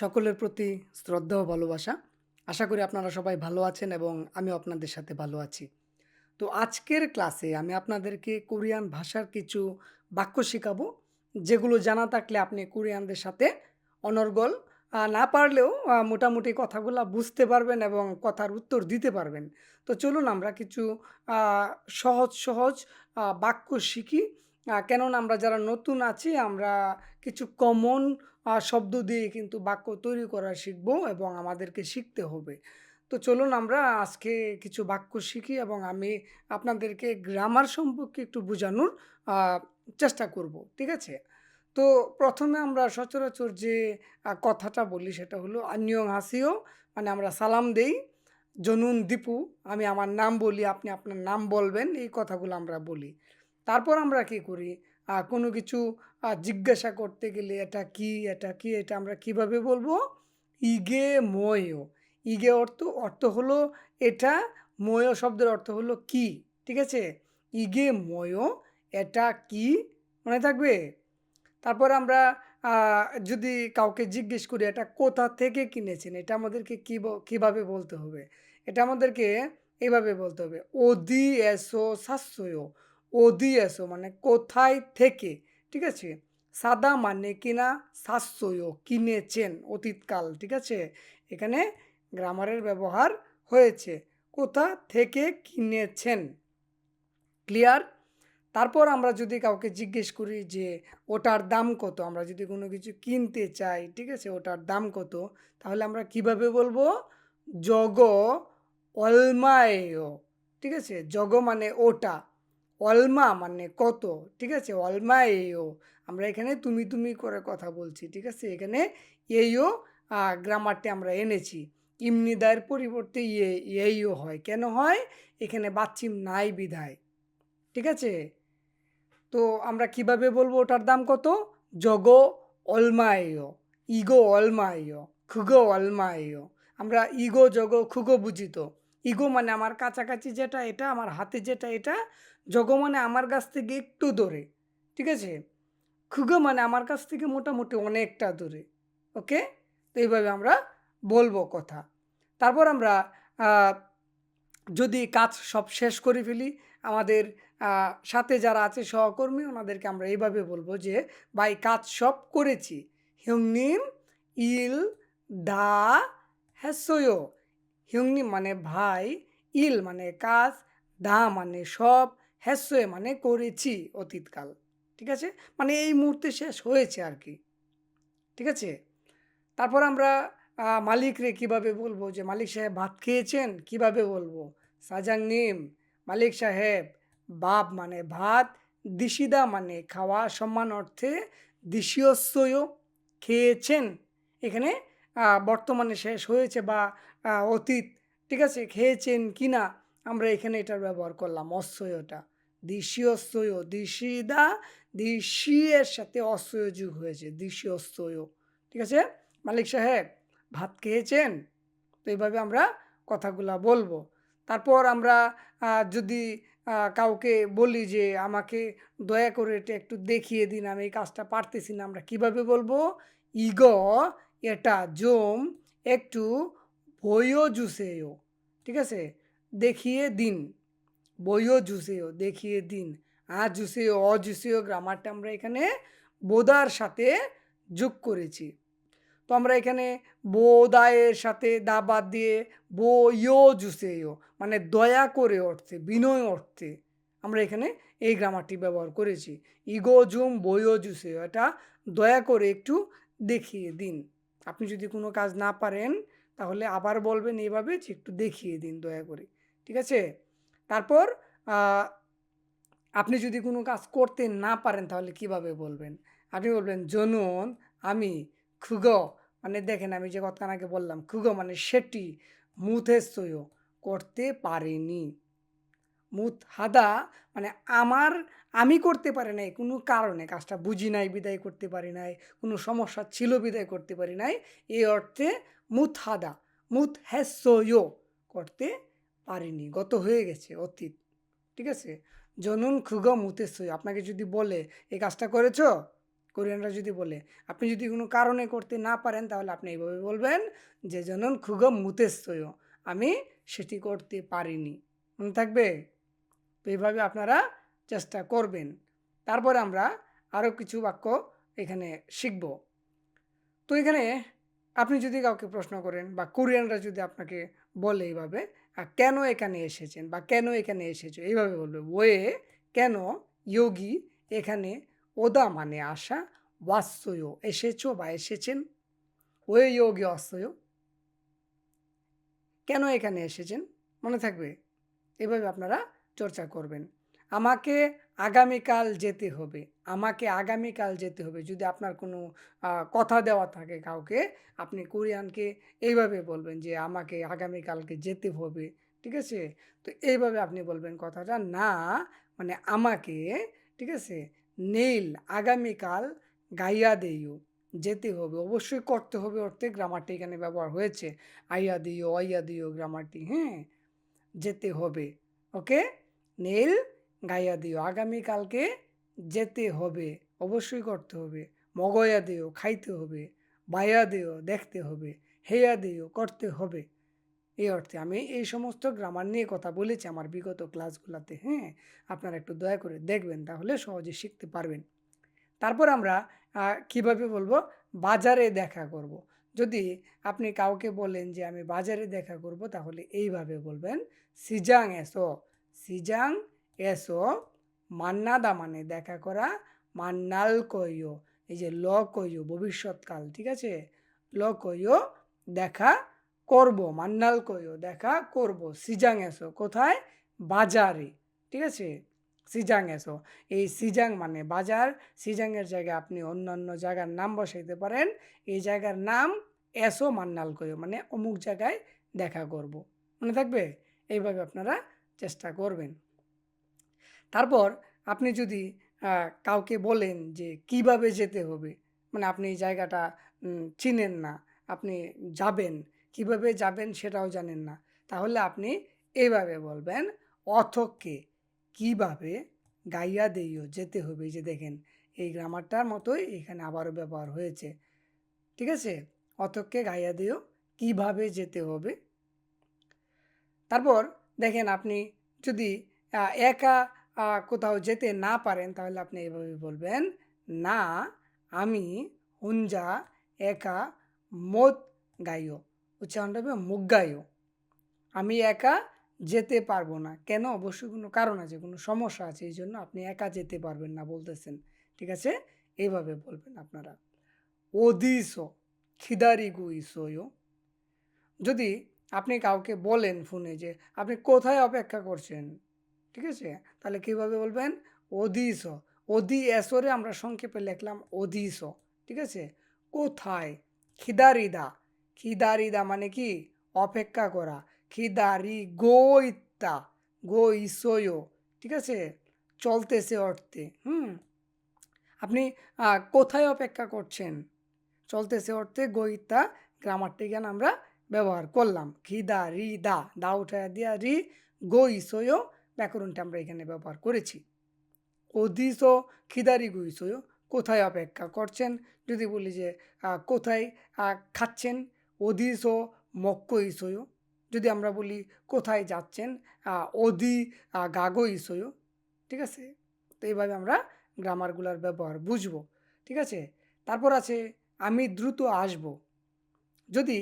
সকলের প্রতি শ্রদ্ধা ও ভালোবাসা। আশা করি আপনারা সবাই ভালো আছেন এবং আমিও আপনাদের সাথে ভালো আছি। তো আজকের ক্লাসে আমি আপনাদেরকে কোরিয়ান ভাষার কিছু বাক্য শেখাবো, যেগুলো জানা থাকলে আপনি কোরিয়ানদের সাথে অনর্গল না পারলেও মোটামুটি কথাগুলো বুঝতে পারবেন এবং কথার উত্তর দিতে পারবেন। তো চলুন আমরা কিছু সহজ সহজ বাক্য শিখি। কেননা আমরা যারা নতুন আছি, আমরা কিছু কমন শব্দ দিয়ে কিন্তু বাক্য তৈরি করা শিখব এবং আমাদেরকে শিখতে হবে। তো চলুন আমরা আজকে কিছু বাক্য শিখি এবং আমি আপনাদেরকে গ্রামার সম্পর্কে একটু বোঝানোর চেষ্টা করব, ঠিক আছে? তো প্রথমে আমরা সচরাচর যে কথাটা বলি সেটা হলো আন্যং হাসিও মানে আমরা সালাম দেই। জনুন দীপু আমি আমার নাম বলি, আপনি আপনার নাম বলবেন, এই কথাগুলো আমরা বলি। তারপর আমরা কি করি? কোনো কিছু জিজ্ঞাসা করতে গেলে এটা কি এটা কি, এটা আমরা কীভাবে বলব? ইগে ময়ও ইগে অর্থ অর্থ হলো এটা, ময় শব্দের অর্থ হলো কি, ঠিক আছে? ইগে ময়ও এটা কি, মনে থাকবে? তারপর আমরা যদি কাউকে জিজ্ঞেস করি, এটা কোথা থেকে কিনেছেন? এটা আমাদেরকে কী কীভাবে বলতে হবে? এটা আমাদেরকে এভাবে বলতে হবে। ওদি এসো সাশ্রয়। ওদি এসো মানে কোথায় থেকে? ঠিক আছে? সাদা মানে কিনা সাশ্রয়, কিনেছেন অতীতকাল, ঠিক আছে? এখানে গ্রামারের ব্যবহার হয়েছে। কোথা থেকে কিনেছেন? ক্লিয়ার তারপর আমরা যদি কাউকে জিজ্ঞেস করি যে, ওটার দাম কত? আমরা যদি কোনো কিছু কিনতে চাই, ঠিক আছে? ওটার দাম কত? তাহলে আমরা কীভাবে বলব? জগ অলমায়েয় ঠিক আছে? জগ মানে ওটা। অলমা মানে কত, ঠিক আছে? অলমায়েয় আমরা এখানে তুমি তুমি করে কথা বলছি, ঠিক আছে? এখানে এইও গ্রামারটি আমরা এনেছি। ইমনিদায়ের পরিবর্তে ইয়ে এইও হয়। কেন হয়? এখানে বাচ্চিম নাই বিধায়, ঠিক আছে? তো আমরা কীভাবে বলব ওটার দাম কত? জগ অলমায় ইগো অলমায় খুগো অলমায় আমরা ইগো, জগ, খুগো বুঝিত ইগো মানে আমার কাছাকাছি যেটা, এটা, আমার হাতে যেটা, এটা জগ মানে আমার কাছ থেকে একটু দূরে, ঠিক আছে? খুগো মানে আমার কাছ থেকে মোটামুটি অনেকটা দূরে, ওকে? তো এইভাবে আমরা বলব কথা। তারপর আমরা যদি কাজ সব শেষ করে ফেলি, আমাদের সাথে যারা আছে সহকর্মী, ওনাদেরকে আমরা এইভাবে বলব যে, ভাই, কাজ সব করেছি। হিউংনিম, ইল, দা হ্যাসয় হিউংনিম মানে ভাই, ইল মানে কাজ, দা মানে সব। হ্যাসয় মানে করেছি অতীতকাল, ঠিক আছে? মানে এই মুহূর্তে শেষ হয়েছে আর কি, ঠিক আছে? তারপর আমরা মালিকরে কীভাবে বলব যে, মালিক সাহেব ভাত খেয়েছেন? কীভাবে বলব? সাজাং নিম, মালিক সাহেব, বাপ মানে ভাত, দিশিদা মানে খাওয়া, সম্মান অর্থে দিশীয়স্বয় খেয়েছেন। এখানে বর্তমানে শেষ হয়েছে বা অতীত, ঠিক আছে? খেয়েছেন কি না আমরা এখানে এটার ব্যবহার করলাম অশ্বয়টা দিশীয়স্বয় দিশিদা এর সাথে অশ্বয় যুগ হয়েছে, দিশি অস্তয় ঠিক আছে? মালিক সাহেব, ভাত খেয়েছেন? তো এইভাবে আমরা কথাগুলা বলব। তারপর আমরা যদি কাউকে বলি যে আমাকে দয়া করে এটা একটু দেখিয়ে দিন, আমি এই কাজটা পারতেছি না, আমরা কীভাবে বলব? ইগ এটা জোম একটু বইও জুসেও ঠিক আছে? দেখিয়ে দিন। বইও জুসেও, দেখিয়ে দিন। আ জুসেও অ জুসেও গ্রামারটা আমরা এখানে বোদার সাথে যোগ করেছি। তো আমরা এখানে বোদায়ের সাথে দা বাদ দিয়ে বো জুসেও মানে দয়া করে অর্থে, বিনয় অর্থে আমরা এখানে এই গ্রামারটি ব্যবহার করেছি। ইগো জুম, বইও জুসেও, এটা দয়া করে একটু দেখিয়ে দিন। আপনি যদি কোনো কাজ না পারেন, তাহলে আবার বলবেন এইভাবে যে একটু দেখিয়ে দিন দয়া করে। ঠিক আছে? তারপর আপনি যদি কোনো কাজ করতে না পারেন তাহলে কীভাবে বলবেন? আপনি বলবেন, জনুন, আমি খুগ মানে দেখেন আমি যে কথা আগে বললাম, খুগ মানে সেটি মুথেসয় করতে পারিনি। মুথ হাদা মানে আমার, আমি করতে পারি নাই, কোনো কারণে, কাজটা বুঝি নাই, বিদায় করতে পারি নাই, কোনো সমস্যা ছিল, বিদায় করতে পারি নাই, এই অর্থে মুথ হাদা, মুথ হ্যাসয় করতে পারিনি, গত হয়ে গেছে অতীত, ঠিক আছে? জনুন খুগ মুতেসয় আপনাকে যদি বলে এই কাজটা করেছ? কোরিয়ানরা যদি বলে, আপনি যদি কোনো কারণে করতে না পারেন, তাহলে আপনি এইভাবে বলবেন যে, জনন খুগম মুতেস্তয় আমি সেটি করতে পারিনি। মনে থাকবে? তো এইভাবে আপনারা চেষ্টা করবেন। তারপরে আমরা আরও কিছু বাক্য এখানে শিখব। তো এখানে আপনি যদি কাউকে প্রশ্ন করেন বা কোরিয়ানরা যদি আপনাকে বলে এইভাবে কেন এখানে এসেছেন বা কেন এখানে এসেছ? এইভাবে বলবে। ওয়ে কেন যোগী এখানে ওদা মানে আসা বাস্তয় এসেছ বা এসেছেন? ওয়ে যোগী অস্তয় কেন এখানে এসেছেন? মনে থাকবে। এভাবে আপনারা চর্চা করবেন। আমাকে আগামীকাল যেতে হবে। আমাকে আগামীকাল যেতে হবে। যদি আপনার কোনো কথা দেওয়া থাকে কাউকে, আপনি কোরিয়ানকে এইভাবে বলবেন যে, আমাকে আগামীকালকে যেতে হবে। ঠিক আছে? তো এইভাবে আপনি বলবেন কথাটা। না মানে আমাকে, ঠিক আছে? নীল আগামীকাল গাইয়া দেইও যেতে হবে। অবশ্যই করতে হবে অর্থে। গ্রামারটি এখানে ব্যবহার হয়েছে। আইয়া দিও আইয়া দিও গ্রামারটি হ্যাঁ? যেতে হবে। ওকে? নীল গাইয়া দিও। আগামীকালকে যেতে হবে, অবশ্যই করতে হবে। মগয়া দিও, খাইতে হবে বায়া দিও, দেখতে হবে, হেয়া দিও, করতে হবে। এই অর্থে আমি এই সমস্ত গ্রামার নিয়ে কথা বলেছি আমার বিগত ক্লাসগুলোতে হ্যাঁ? আপনারা একটু দয়া করে দেখবেন, তাহলে সহজে শিখতে পারবেন। তারপর আমরা কীভাবে বলব? বাজারে দেখা করব। যদি আপনি কাউকে বলেন যে, আমি বাজারে দেখা করব, তাহলে এইভাবে বলবেন, সিজাং এসো। সিজাং এসো, মান্নাদা মানে দেখা করা মান্নাল কইও, এই যে ল কইও, ভবিষ্যৎকাল, ঠিক আছে? ল কইও, দেখা করব, মান্নাল কইও, দেখা করব, সিজাং এসো, কোথায়? বাজারে, ঠিক আছে? সিজাং এসো, এই সিজাং মানে বাজার, সিজাংয়ের জায়গায় আপনি অন্যান্য জায়গার নাম বসাইতে পারেন, এই জায়গার নাম এসো, মান্নাল কইও মানে অমুক জায়গায় দেখা করব, মনে থাকবে? এইভাবে আপনারা চেষ্টা করবেন। তারপর আপনি যদি কাউকে বলেন যে কীভাবে যেতে হবে মানে আপনি এই জায়গাটা চিনেন না, আপনি যাবেন, কীভাবে যাবেন সেটাও জানেন না, তাহলে আপনি এভাবে বলবেন, অথকে কীভাবে গাইয়া দেইও যেতে হবে? যে দেখেন, এই গ্রামারটার মতোই এখানে আবারও ব্যবহার হয়েছে, ঠিক আছে? অথকে গাইয়া দিও কীভাবে যেতে হবে? তারপর দেখেন আপনি যদি একা কোথাও যেতে না পারেন, তাহলে আপনি এভাবে বলবেন, না, আমি হুঞ্জা একা মদ গাইও, উচ্চারণটা হবে মুখ গাইও, আমি একা যেতে পারব না। কেন? অবশ্যই কোনো কারণ আছে, কোনো সমস্যা আছে, এই জন্য আপনি একা যেতে পারবেন না বলতেছেন, ঠিক আছে? এইভাবে বলবেন আপনারা। ওদিসো, খিদারি গুইসোয়ো। যদি আপনি কাউকে বলেন ফোনে যে, আপনি কোথায় অপেক্ষা করছেন? ঠিক আছে? তাহলে কীভাবে বলবেন? ওদিস ওদি এসরে আমরা সংক্ষেপে লিখলাম ওদিস ঠিক আছে? কোথায়? খিদারিদা। খিদারিদা মানে কি? অপেক্ষা করা। খিদারি গো ইত্তা গো ইসোয়ো ঠিক আছে? চলতেছে অর্থে। হুম? আপনি কোথায় অপেক্ষা করছেন? চলতেছে অর্থে গো ইত্তা গ্রামারটি জ্ঞান আমরা ব্যবহার করলাম। খিদা রি দা দা উঠায় দিয়া রি গো ইসোয়ো ব্যাকরণটা আমরা এখানে ব্যবহার করেছি। অদিস খিদারি গুইসোয় কোথায় অপেক্ষা করছেন? যদি বলি যে কোথায় খাচ্ছেন? অদিস মক্ক ইসোয় যদি আমরা বলি কোথায় যাচ্ছেন? আহ, গাগো ইসোয় ঠিক আছে? তো এইভাবে আমরা গ্রামারগুলোর ব্যবহার বুঝব। ঠিক আছে? তারপর আছে আমি দ্রুত আসব। যদি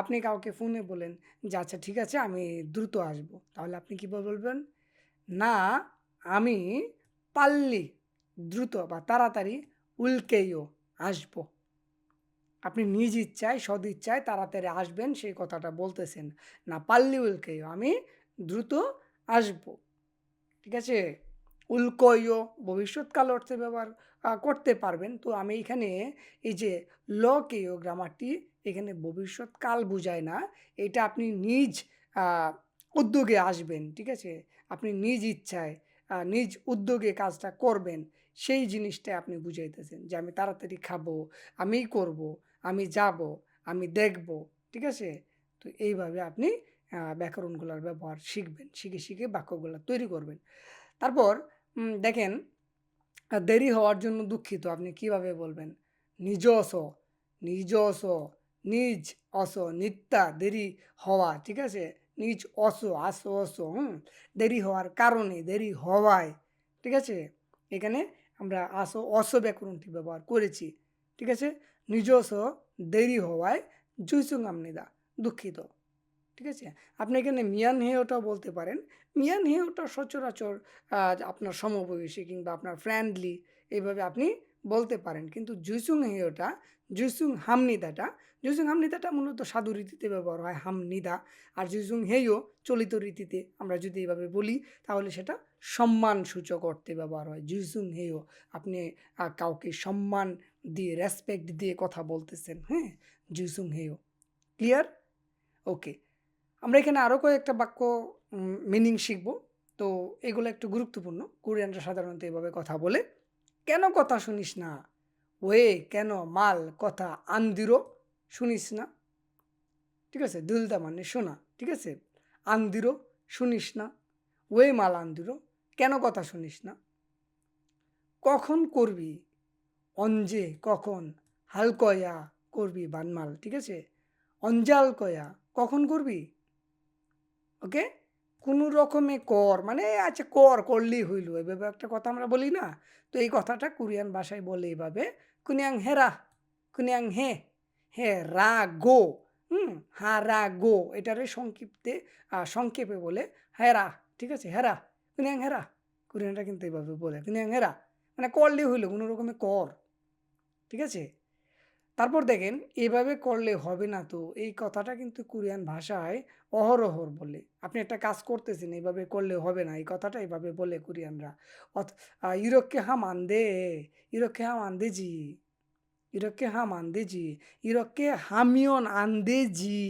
আপনি কাউকে ফোনে বলেন যে আচ্ছা ঠিক আছে আমি দ্রুত আসব। তাহলে আপনি কীভাবে বলবেন? না, আমি পাল্লি, দ্রুত বা তাড়াতাড়ি উল্কেইও আসব। আপনি নিজ ইচ্ছায়, সদ ইচ্ছায় তাড়াতাড়ি আসবেন, সেই কথাটা বলতেছেন। না, পাল্লি উল্কেইও, আমি দ্রুত আসব। ঠিক আছে? উল্কইও ভবিষ্যৎকাল অর্থে ব্যবহার করতে পারবেন। তো আমি এখানে এই যে লকেও গ্রামারটি এখানে ভবিষ্যৎকাল বোঝায় না, এটা আপনি নিজ উদ্যোগে আসবেন। ঠিক আছে? আপনি নিজ ইচ্ছায় নিজ উদ্যোগে কাজটা করবেন সেই জিনিসটা আপনি বুঝাইতেছেন যে আমি তাড়াতাড়ি খাব আমি করব আমি যাব আমি দেখব ঠিক আছে তো এইভাবে আপনি ব্যাকরণগুলোর ব্যবহার শিখবেন শিখে শিখে বাক্যগুলো তৈরি করবেন তারপর দেখেন দেরি হওয়ার জন্য দুঃখিত আপনি কীভাবে বলবেন? নিজ অস নিজ নিজস, নিজ, অস, নিত্যা, দেরি হওয়া, ঠিক আছে? নিজ, অস, আস, অস, হুম? দেরি হওয়ার কারণে, দেরি হওয়ায়, ঠিক আছে? এখানে আমরা আস, অস ব্যাকরণটি ব্যবহার করেছি। ঠিক আছে? নিজস দেরি হওয়ায় জুইসুং আমনিদা, দুঃখিত। ঠিক আছে? আপনি এখানে মিয়ান হেয়টাও বলতে পারেন। মিয়ান হেয়টা সচরাচর আপনার সমবয়সী কিংবা আপনার ফ্রেন্ডলি এভাবে আপনি বলতে পারেন। কিন্তু জুইসুং হেয়টা, জুইসুং হামনিদাটা, জুইসুং হামনিদাটা মূলত সাধু রীতিতে ব্যবহার হয় হামনিদা। আর জুইসুং হেয় চলিত রীতিতে আমরা যদি এভাবে বলি তাহলে সেটা সম্মানসূচক অর্থে ব্যবহার হয়। জুইসুং হেয় আপনি কাউকে সম্মান দিয়ে রেসপেক্ট দিয়ে কথা বলতেছেন, হ্যাঁ? জুইসুং হেয়। ক্লিয়ার? ওকে। আমরা এখানে আরও কয়েকটা বাক্য মিনিং শিখব। তো এগুলো একটু গুরুত্বপূর্ণ। কোরিয়ানরা সাধারণত এভাবে কথা বলে। "কেন কথা শুনিস না? ওয়ে, কেন, মাল, কথা, আন্দিরো, শুনিস না? ঠিক আছে, দুলদা মানে শোনা, ঠিক আছে? আন্দিরো, শুনিস না? ওয়ে, মাল, আন্দিরো, কেন কথা শুনিস না? কখন করবি? অঞ্জে, কখন? হালকয়া করবি বানমাল, ঠিক আছে? অঞ্জাল কয়া, কখন করবি? ওকে? কোনো রকমে কর মানে আচ্ছা কর, করলেই হইল। এভাবে একটা কথা আমরা বলি না? তো এই কথাটা কোরিয়ান ভাষায় বলে এভাবে "কুনিয়াং হেরা, কুনিয়াং হে, হে রা গো" হুম? হা রা গো এটারে সংক্ষিপ্তে সংক্ষেপে বলে হেরা। ঠিক আছে? হেরা, কুনিয়াং হেরা। কোরিয়ানরা কিন্তু এইভাবে বলে। কুনিয়াং হেরা মানে করলেই হইল, কোনো রকমে কর। ঠিক আছে? তারপর দেখেন, এভাবে করলে হবে না তো। এই কথাটা কিন্তু কোরিয়ান ভাষায় অহরহর বলে। আপনি একটা কাজ করতেছেন এইভাবে করলে হবে না। এই কথাটা এভাবে বলে কোরিয়ানরা। অথ ইউরোপকে হা মানদে ইউরোপকে হা মানদে জি ইউরোপকে হা মানদে জি ইউরোপকে হামিয়ন আন্দে জি।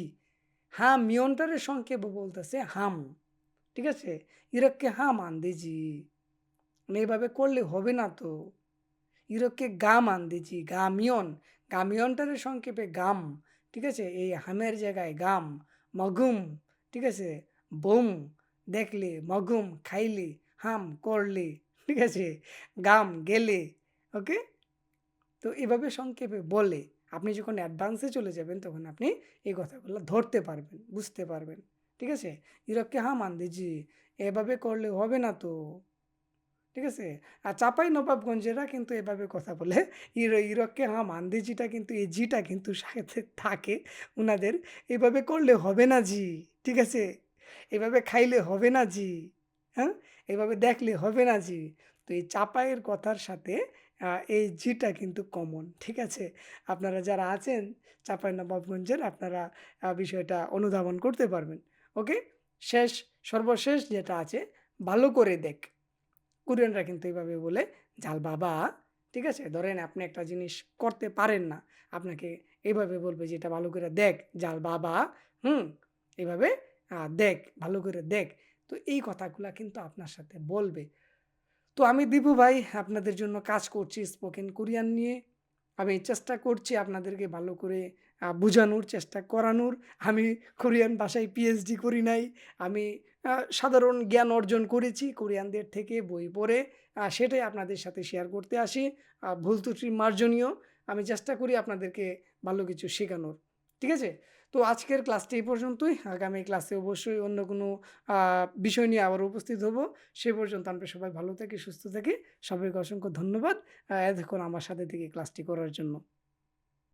হাম মিয়নটারের সংক্ষেপ বলতেছে হাম। ঠিক আছে? ইউরোপকে হাম মানদে জি। মানে এইভাবে করলে হবে না তো। ইউরোপকে গা মানদে জি গা মিয়ন গামিয়নটারে সংক্ষেপে গাম, ঠিক আছে? এই হামের জায়গায় গাম, মগুম, ঠিক আছে? বুম, দেখলি মগুম, খাইলি হাম, করলি, ঠিক আছে? গাম, গেলে, ওকে? তো এভাবে সংক্ষেপে বলে, আপনি যখন অ্যাডভান্সে চলে যাবেন, তখন আপনি এই কথাগুলো ধরতে পারবেন, বুঝতে পারবেন, ঠিক আছে? ইরককে হাম আন্দেজি এভাবে করলে হবে না তো। ঠিক আছে? আর চাপাই নবাবগঞ্জেরা কিন্তু এভাবে কথা বলে। ইরো, ইরককে হ্যাঁ মান্দেজিটা কিন্তু, এই জিটা কিন্তু সাথে থাকে ওনাদের এভাবে করলে হবে না জি, ঠিক আছে? এভাবে খাইলে হবে না জি হ্যাঁ? এভাবে দেখলে হবে না জি। তো এই চাপাইয়ের কথার সাথে এই জিটা কিন্তু কমন ঠিক আছে? আপনারা যারা আছেন চাপাই নবাবগঞ্জের, আপনারা বিষয়টা অনুধাবন করতে পারবেন। ওকে? শেষ, সর্বশেষ যেটা আছে, ভালো করে দেখ। কোরিয়ানরা কিন্তু এইভাবে বলে জাল বাবা, ঠিক আছে? ধরেন আপনি একটা জিনিস করতে পারেন না, আপনাকে এইভাবে বলবে যে, এটা ভালো করে দেখ জাল বাবা, হুম, এইভাবে দেখ, ভালো করে দেখ। তো এই কথাগুলো কিন্তু আপনার সাথে বলবে। তো আমি দীপু ভাই, আপনাদের জন্য কাজ করছি স্পোকেন কোরিয়ান নিয়ে। আমি চেষ্টা করছি আপনাদেরকে ভালো করে বুঝানোর, চেষ্টা করানোর। আমি কোরিয়ান ভাষায় পিএইচডি করি নাই। আমি সাধারণ জ্ঞান অর্জন করেছি কোরিয়ানদের থেকে বই পড়ে। সেটাই আপনাদের সাথে শেয়ার করতে আসি। ভুল ত্রুটি মার্জনীয়। আমি চেষ্টা করি আপনাদেরকে ভালো কিছু শেখানোর। ঠিক আছে? তো আজকের ক্লাসটি এই পর্যন্তই। আগামী ক্লাসে অবশ্যই অন্য কোনো বিষয় নিয়ে আবার উপস্থিত হব। সে পর্যন্ত আমরা সবাই ভালো থাকি, সুস্থ থাকি। সবাইকে অসংখ্য ধন্যবাদ এতক্ষণ আমার সাথে থেকে ক্লাসটি করার জন্য।